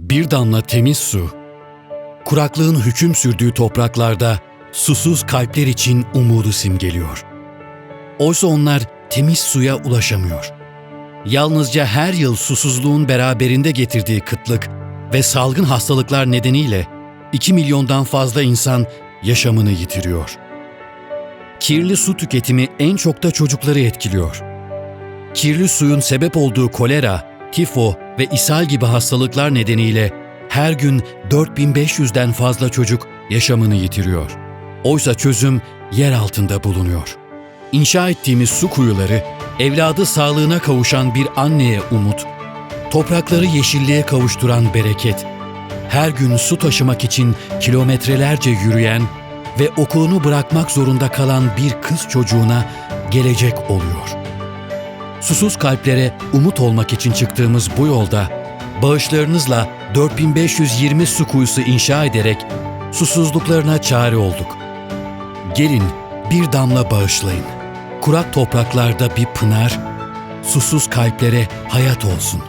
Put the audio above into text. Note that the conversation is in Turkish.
Bir damla temiz su, kuraklığın hüküm sürdüğü topraklarda susuz kalpler için umudu simgeliyor. Oysa onlar temiz suya ulaşamıyor. Yalnızca her yıl susuzluğun beraberinde getirdiği kıtlık ve salgın hastalıklar nedeniyle 2 milyondan fazla insan yaşamını yitiriyor. Kirli su tüketimi en çok da çocukları etkiliyor. Kirli suyun sebep olduğu kolera, tifo ve ishal gibi hastalıklar nedeniyle her gün 4500'den fazla çocuk yaşamını yitiriyor. Oysa çözüm yer altında bulunuyor. İnşa ettiğimiz su kuyuları, evladı sağlığına kavuşan bir anneye umut, toprakları yeşilliğe kavuşturan bereket, her gün su taşımak için kilometrelerce yürüyen ve okulunu bırakmak zorunda kalan bir kız çocuğuna gelecek oluyor. Susuz kalplere umut olmak için çıktığımız bu yolda bağışlarınızla 4520 su kuyusu inşa ederek susuzluklarına çare olduk. Gelin bir damla bağışlayın. Kurak topraklarda bir pınar, susuz kalplere hayat olsun.